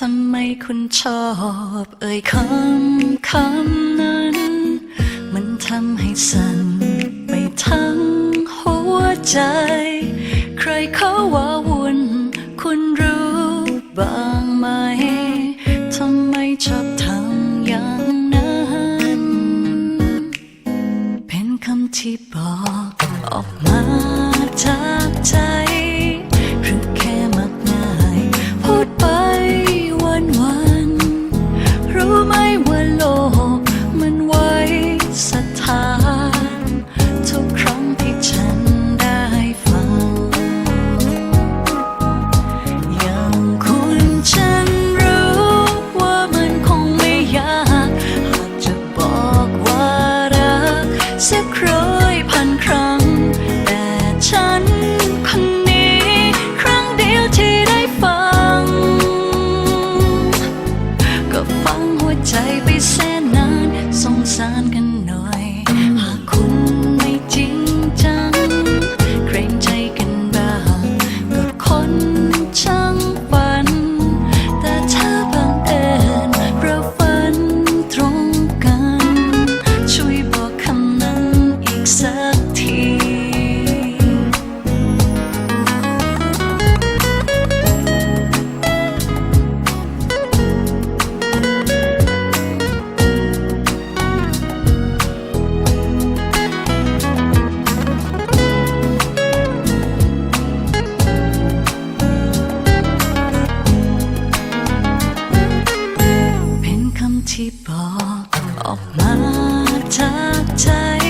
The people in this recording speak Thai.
ทำไมคุณชอบเอ่ยคำคำนั้น มันทำให้สั่นไปทั้งหัวใจ ใครเขาว่าวุ่นคุณรู้บ้าง อออกมาทักทาย